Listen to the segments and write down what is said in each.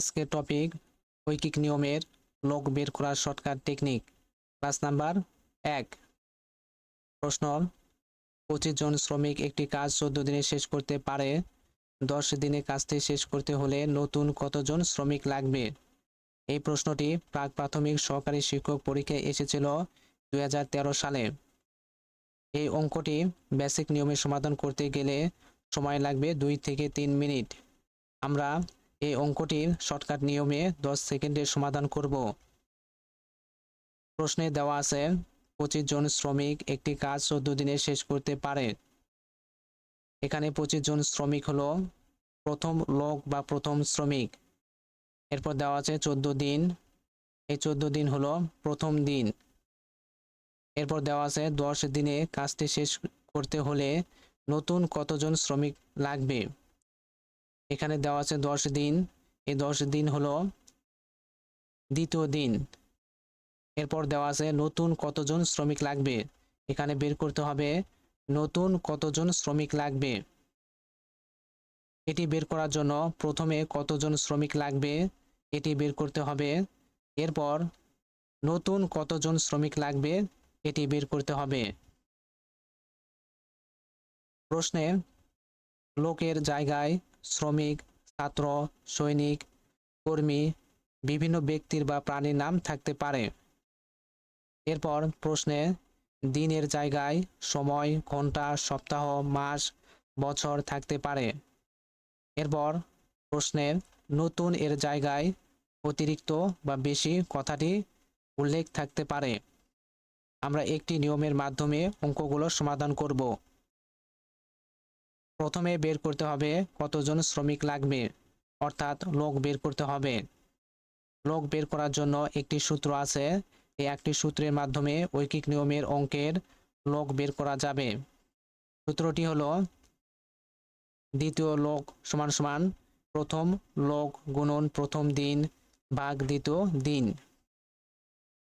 আজকের টপিক ঐকিক নিয়মের লোক বের করার শর্টকাট টেকনিক ক্লাস নাম্বার এক। প্রশ্ন, পঁচিশ জন শ্রমিক একটি কাজ চোদ্দ দিনে শেষ করতে পারে। দশ দিনে কাজটি শেষ করতে হলে নতুন কতজন শ্রমিক লাগবে? এই প্রশ্নটি প্রাক প্রাথমিক সহকারী শিক্ষক পরীক্ষায় এসেছিল দুই হাজার তেরো সালে। এই অঙ্কটি বেসিক নিয়মে সমাধান করতে গেলে সময় লাগবে দুই থেকে তিন মিনিট। আমরা এই অঙ্কটির শর্টকাট নিয়মে দশ সেকেন্ডের সমাধান করব। প্রশ্নে দেওয়া আছে, পঁচিশ জন শ্রমিক একটি কাজ চোদ্দ দিনে শেষ করতে পারে। এখানে পঁচিশ জন শ্রমিক হলো প্রথম লোক বা প্রথম শ্রমিক। এরপর দেওয়া আছে চোদ্দ দিন। এই চোদ্দ দিন হলো প্রথম দিন। এরপর দেওয়া আছে দশ দিনে কাজটি শেষ করতে হলে নতুন কতজন শ্রমিক লাগবে? এখানে দেওয়া আছে দশ দিন। এই দশ দিন হলো দ্বিতীয় দিন। এরপর দেওয়া আছে নতুন কতজন শ্রমিক লাগবে। এখানে বের করতে হবে নতুন কতজন শ্রমিক লাগবে। এটি বের করার জন্য প্রথমে কতজন শ্রমিক লাগবে এটি বের করতে হবে। এরপর নতুন কতজন শ্রমিক লাগবে এটি বের করতে হবে। প্রশ্নে লোকের জায়গায় শ্রমিক, ছাত্র, সৈনিক, কর্মী, বিভিন্ন ব্যক্তির বা প্রাণীর নাম থাকতে পারে। এরপর প্রশ্নে, দিনের জায়গায় সময়, ঘণ্টা, সপ্তাহ, মাস, বছর থাকতে পারে। এরপর প্রশ্নের নতুন এর জায়গায় অতিরিক্ত বা বেশি কথাটি উল্লেখ থাকতে পারে। আমরা একটি নিয়মের মাধ্যমে অঙ্কগুলো সমাধান করব। প্রথমে বের করতে হবে কতজন শ্রমিক লাগবে, অর্থাৎ লোক বের করতে হবে। লোক বের করার জন্য একটি সূত্র আছে। এই একটি সূত্রের মাধ্যমে ঐকিক নিয়মের অঙ্কের লোক বের করা যাবে। সূত্রটি হলো, দ্বিতীয় লোক সমান সমান প্রথম লোক গুণন প্রথম দিন ভাগ দ্বিতীয় দিন।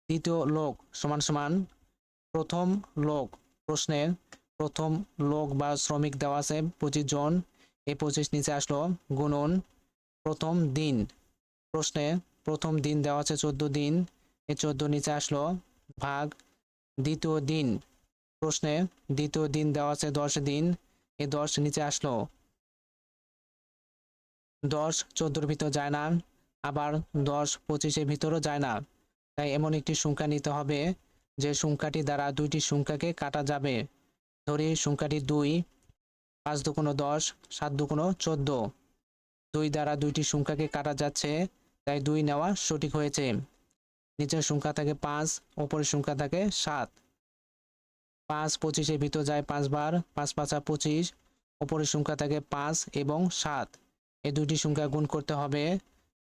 দ্বিতীয় লোক সমান সমান প্রথম লোক প্রশ্নের প্রথম লোক বা শ্রমিক দেওয়া আছে, পঁচিশ জন। এই পঁচিশ নিচে আসলো গুণন, প্রথম দিন। প্রশ্নে প্রথম দিন দেওয়া আছে চোদ্দ দিন। এই চোদ্দ নিচে আসলো ভাগ, দ্বিতীয় দিন। প্রশ্নে দ্বিতীয় দিন দেওয়া আছে দশ দিন। এই দশ নিচে আসলো দশ, চোদ্দোর ভিতর যায় না। আবার দশ, পঁচিশের ভিতরও যায় না। তাই এমন একটি সংখ্যা নিতে হবে, যে সংখ্যাটি দ্বারা দুইটি সংখ্যাকে কাটা যাবে। ধরি সংখ্যাটি দুই, পাঁচ দুকোনো দশ, সাত দুকোনো চোদ্দ। দুই দ্বারা দুইটি সংখ্যাকে কাটা যাচ্ছে, তাই দুই নেওয়া সঠিক হয়েছে। নিচের সংখ্যা থাকে পাঁচ, ওপরের সংখ্যা থাকে সাত। পাঁচ পঁচিশের ভিতর যায় পাঁচবার পাঁচ পাঁচা পঁচিশ, ওপরের সংখ্যা থাকে পাঁচ এবং সাত। এই দুইটি সংখ্যা গুণ করতে হবে,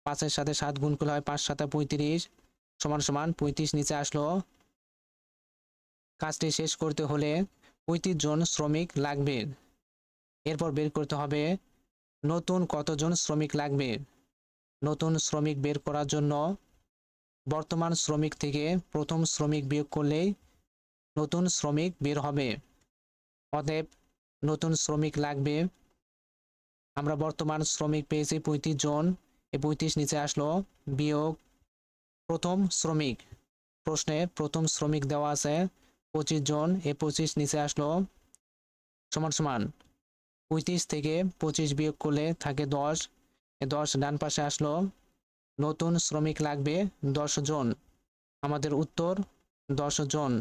পাঁচের সাথে সাত গুণ করলে হয় পাঁচ সাথে পঁয়ত্রিশ, সমান সমান পঁয়ত্রিশ নিচে আসলো। কাজটি শেষ করতে হলে পঁয়ত্রিশ জন শ্রমিক লাগবে। এরপর বের করতে হবে, নতুন কতজন শ্রমিক লাগবে? নতুন শ্রমিক বের করার জন্য বর্তমান শ্রমিক থেকে প্রথম শ্রমিক বিয়োগ করলেই নতুন শ্রমিক বের হবে। অতএব নতুন শ্রমিক লাগবে। আমরা বর্তমান শ্রমিক পেয়েছি পঁয়ত্রিশ জন, এই পঁয়ত্রিশ নিচে আসলো বিয়োগ প্রথম শ্রমিক। প্রশ্নে প্রথম শ্রমিক দেওয়া আছে পঁচিশ জন, এ পঁচিশ নিচে আসলো সমান সমান পঁয়ত্রিশ থেকে পঁচিশ বিয়োগ করলে থাকে দশ। এ দশ ডান পাশে আসলো নতুন শ্রমিক লাগবে দশ জন। আমাদের উত্তর দশ জন।